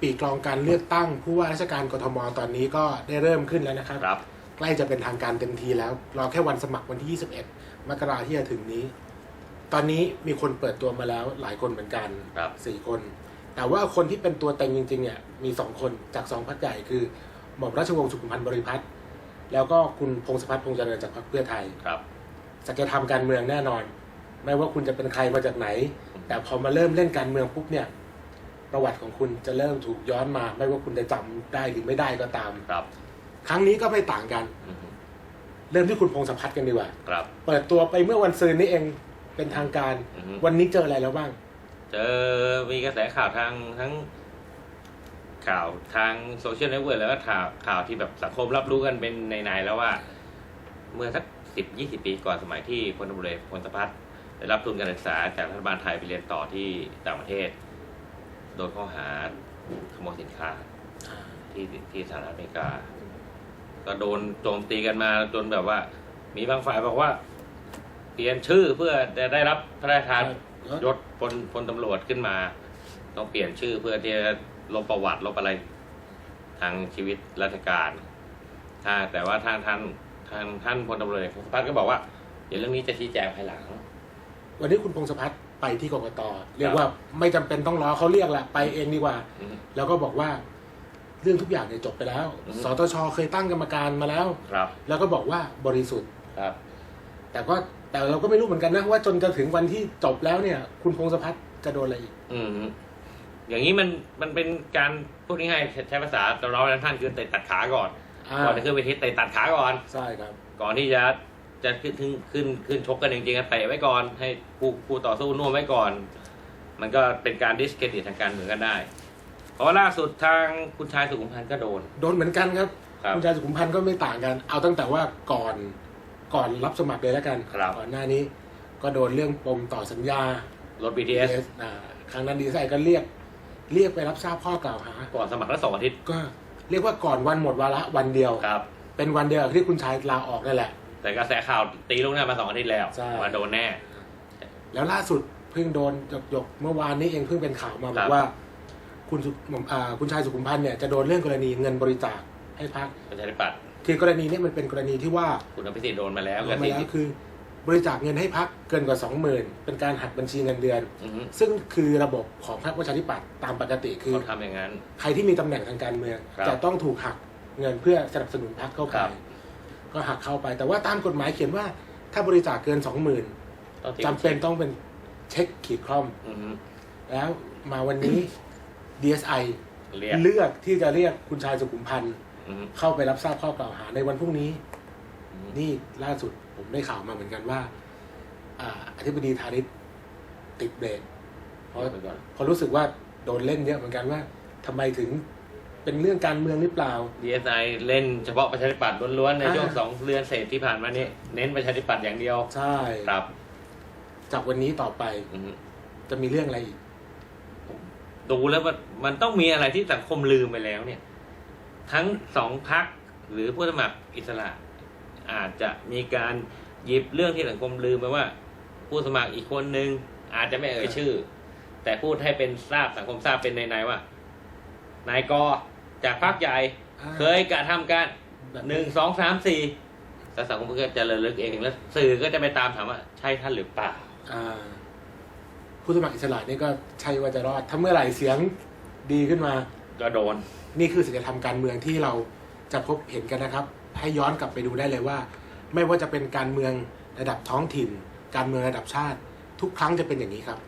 ปีกรองการเลือกตั้งผู้ว่าราชการกทมตอนนี้ก็ได้เริ่มขึ้นแล้วนะครับครับ ใกล้จะเป็นทางการเต็มทีแล้วรอแค่วันสมัครวันที่ 21 มกราที่จะถึงนี้ ตอนนี้มีคนเปิดตัวมาแล้วหลายคนเหมือนกันครับ สี่คน แต่ว่าคนที่เป็นตัวเต็งจริงๆเนี่ยมีสองคนจากสองพักใหญ่คือหม่อมราชวงศ์สุขุมพันธ์บริพัตรแล้วก็คุณพงศพัฒน์พงษ์เจริญจากพรรคเพื่อไทย ครับ ศักยธรรมการเมืองแน่นอน ไม่ว่าคุณจะเป็นใครมาจากไหน แต่พอมาเริ่มเล่นการเมืองปุ๊บเนี่ย ประวัติของคุณจะเริ่มถูกย้อนมา ไม่ว่าคุณจะจำได้หรือไม่ได้ก็ตามครับ ครั้งนี้ก็ไม่ต่างกันอืมเริ่มที่คุณพงศพัฒน์กันดีกว่าครับ เปิดตัวไปเมื่อวันซืนนี้เองเป็นทางการอือฮึวันนี้เจออะไรแล้วบ้าง เจอมีกระแสข่าวทางทั้งข่าวทางโซเชียลเน็ตเวิร์กแล้วก็ข่าวข่าวที่แบบสังคมรับรู้กันเป็นในๆแล้วว่า เมื่อสักสิบยี่สิบปีก่อนสมัยที่พลตำรวจเอกพลสพัฒน์ได้รับทุนการศึกษาจากรัฐบาลไทยไปเรียนต่อที่ต่างประเทศ โดนข้อหาขโมยสินค้าที่ที่สหรัฐอเมริกา ก็โดนโจมตีกันมาจนแบบว่า มีบางฝ่ายบอกว่า เปลี่ยนชื่อเพื่อจะได้รับพระราชทานยศพลพลตำรวจขึ้นมา ต้องเปลี่ยนชื่อเพื่อที่จะลบประวัติลบอะไรทางชีวิตราชการถ้าแต่ว่าทางท่านทางท่านพลตำรวจเอกพงศพัฒน์ก็บอกว่า เดี๋ยวเรื่องนี้จะชี้แจงภายหลัง วันนี้คุณพงศพัฒน์ ไปที่กกตเรียกว่าไม่จำเป็นต้องรอเขาเรียกละไปเองดีกว่าอืมแล้วก็บอกว่าเรื่องทุกอย่างเนี่ยจบไปแล้วอืมสตชเคยตั้งกรรมการมาแล้วครับ แล้วก็บอกว่าบริสุทธิ์ครับ แต่ก็แต่เราก็ไม่รู้เหมือนกันนะว่าจนจะถึงวันที่จบแล้วเนี่ย คุณพงศพัฒน์จะโดนอะไรอีกอืมอย่างนี้มันมันเป็นการพูดง่ายๆใช้ภาษาตร้อนท่านคือเตะตัดขาก่อนอ่าก่อนจะขึ้นเวทีเตะตัดขาก่อนใช่ครับ ก่อนที่จะ จะขึ้นขึ้นขึ้นขึ้นชกกันจริงๆก็เตะไว้ก่อนให้ผู้ผู้ต่อสู้น่วมไว้ก่อน มันก็เป็นการดิสเครดิตทางการเมืองกันได้ เพราะว่าล่าสุดทางคุณชายสุขุมพันธ์ก็โดน โดนเหมือนกันครับครับ คุณชายสุขุมพันธ์ก็ไม่ต่างกัน เอาตั้งแต่ว่าก่อนก่อนรับสมัครเลยแล้วกันครับ ก่อนหน้านี้ ก็โดนเรื่องปมต่อสัญญาร ถ BTS อ่าครั้งนั้นดีไซน์ก็เรียก เรียกไปรับทราบข้อกล่าวหา ก่อนสมัครแล้วสองอาทิตย์ก็เรียกว่าก่อนวันหมดวาระวันเดียว ครับ เป็นวันเดียวกับที่คุณชายลาออกนั่นแหละ แต่กระแสข่าวตีลงหน้ามาสองอาทิตย์แล้วใช่ ว่าโดนแน่ แล้วล่าสุดเพิ่งโดนหยกๆเมื่อวานนี้เองเพิ่งเป็นข่าวมาบครัอบกว่า คุณสุอ่าคุณชายสุขุมพันธ์เนี่ยจะโดนเรื่องกรณีเงินบริจาคให้พักประชาธิปัตย์คือกรณีนี้มันเป็นกรณีที่ว่าคุณอภิสิทธิ์โดนมาแล้วโดก็นมาสิ่งแล้วที่คือบริจาคเงินให้พักเกินกว่าสองหมื่นเป็นการหักบัญชีเงินเดือน อือฮึซึ่งคือระบบของพรรคประชาธิปัตย์ตามปกติคือ เขาทำอย่างนั้น ใครที่มีตำแหน่งทางการเมือง ครับจะต้องถูกหักเงินเพื่อสนับสนุนพรรคเข้าไปครับ ก็หักเข้าไป แต่ว่าตามกฎหมายเขียนว่า ถ้าบริจาคเกินสองหมื่นต้องทิ้งจำเป็นต้องเป็นเช็คขีดคล่อมอือฮึแล้วมาวันนี้ DSI เรียกเลือกที่จะเรียกคุณชายสุขุมพันธ์อือฮึเข้าไปรับทราบข้อกล่าวหาในวันพรุ่งนี้อือฮึนี่ล่าสุดผมได้ข่าวมาเหมือนกันว่าอ่าอธิบดีธานิตติดเบรกเพราะไปก่อนเพราะรู้สึกว่าโดนเล่นเยอะเหมือนกันว่าทำไมถึง เป็นเรื่องการเมืองหรือเปล่า DSI เล่นเฉพาะประชาธิปัตย์ล้วนๆในอ่าช่วงสองเดือนเศษที่ผ่านมานี้ เน้นประชาธิปัตย์อย่างเดียว ใช่ ครับจากวันนี้ต่อไปอือฮึจะมีเรื่องอะไรอีก ดูแล้วมันมันต้องมีอะไรที่สังคมลืมไปแล้วเนี่ย ทั้งสองพักหรือผู้สมัครอิสระ อาจจะมีการหยิบเรื่องที่สังคมลืมไปว่า ผู้สมัครอีกคนนึงอาจจะไม่เอ่ยชื่อ แต่พูดให้เป็นทราบสังคมทราบเป็นในๆว่า นายก จากพักใหญ่ เคยกระทำการแบบหนึ่งสองสามสี่แล้วสังคมก็จะระลึกเองแล้วสื่อก็จะไปตามถามว่าใช่ท่านหรือเปล่าอ่าผู้สมัครอิสระนี่ก็ใช่ว่าจะรอด ถ้าเมื่อไหร่เสียงดีขึ้นมาก็โดน นี่คือศิลธรรมการเมืองที่เราจะพบเห็นกันนะครับ ให้ย้อนกลับไปดูได้เลยว่า ไม่ว่าจะเป็นการเมืองระดับท้องถิ่น การเมืองระดับชาติ ทุกครั้งจะเป็นอย่างนี้ครับ